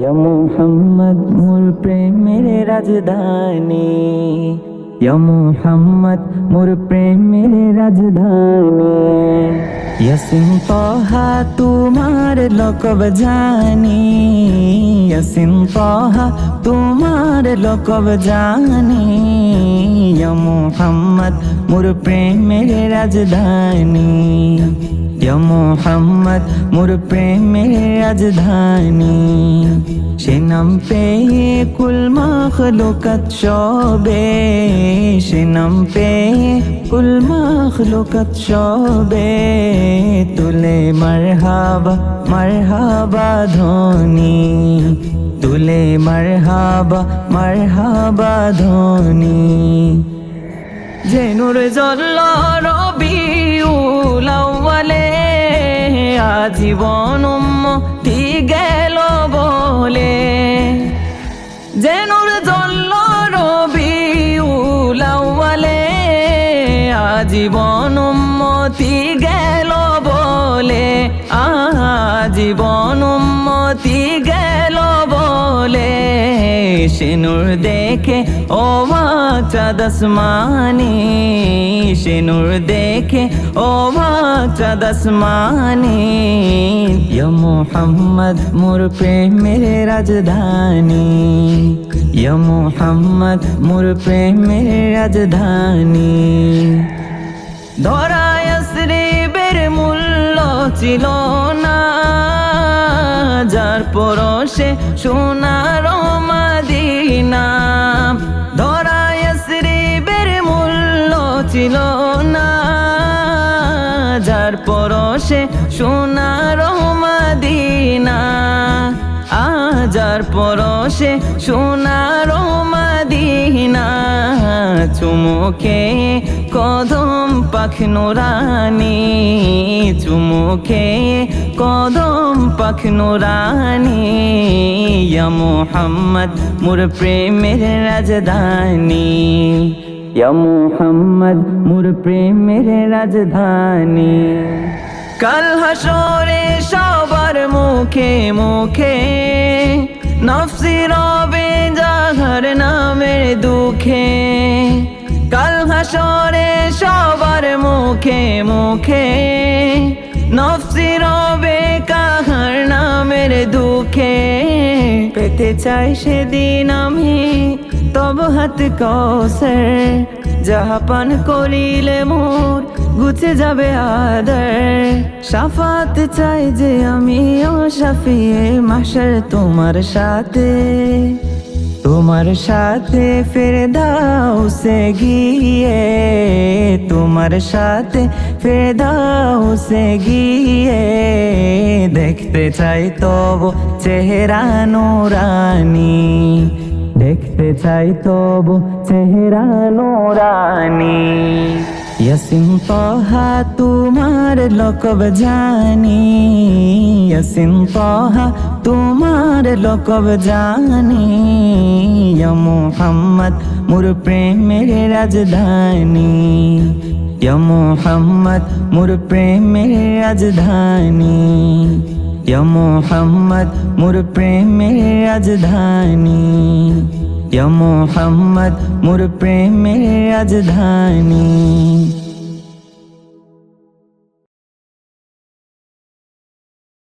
ইয়া মুহাম্মদ মোর প্রেমের রাজধানী। ইয়া মুহাম্মদ মোর প্রেমের রাজধানী। ইয়াসিন তহা তোমার লোকব জানি। ইয়াসিন তহা তোমার লোকব জানি। ইয়া মুহাম্মদ মোর প্রেমের রাজধানী। ইয়া মোহাম্মদ মোর প্রেমের রাজধানী। সে নাম পেয়ে কুল মাখলুকাত সবে, সে নাম পেয়ে কুল মাখলুকাত সবে। তুলে মারহাবা মারহাবা ধ্বনি তুলে মারহাবা মারহাবা ধ্বনি যে নূর জল্ল রবিউল আউয়ালে, আজীবন উম্মতি গেল আজীবন উম্মতি গেল বলে, আজীবন উম্মতি গেল বলে। সিনুর দেখে, ও চাদসমানি সিনুর দেখে, ও চাদসমানি ইয়া মোহাম্মদ মোর প্রেমের রাজধানী। মোহাম্মদ মোর প্রেমের রাজধানী। ছিল না, যার পরশে সোনার মাদিনা। ধরায় শ্রীবের মূল্য ছিল না, যার পরশে সোনার মাদিনা। আজার পরশে সোনার চুমুকে কদম পাখ নুরানি চুমুকে কদম পাখ নুরানি ইয়া মোহাম্মদ, মোর প্রেমের রাজধানী। ইয়া মোহাম্মদ, মোর প্রেমের রাজধানী। কাল হাসরে সবার মুখে মুখে, নফসি রবে জাহার নামের দুঃখে। হাসরে সবার মুখে মুখে। নফসি রবে কাহার নামের দুঃখে। পেতে চাই সেদিন আমি তব হাত যাহা পান করিলে মোর গুছে যাবে আদর। সাফাত চাই যে আমি ও শাফিয়ে মাসার তোমার সাথে। তোমার সাথে ফের দাও সে গিয়ে। তোমার সাথে ফের দাও সে গিয়ে। দেখতে চাই তব চেহারা নুরানি। দেখতে চাই তব চেহারা নোরানি। ইয়াসিন তহা তোমার লোকব জানি। ইয়াসিন তহা তোমার লোকব জানি ইয়া মুহাম্মদ মোর প্রেমের রাজধানী। ইয়া মুহাম্মদ মোর প্রেমের রাজধানী। ইয়া মোহাম্মদ মোর প্রেমের রাজধানী। ইয়া মোহাম্মদ মোর প্রেমের রাজধানী।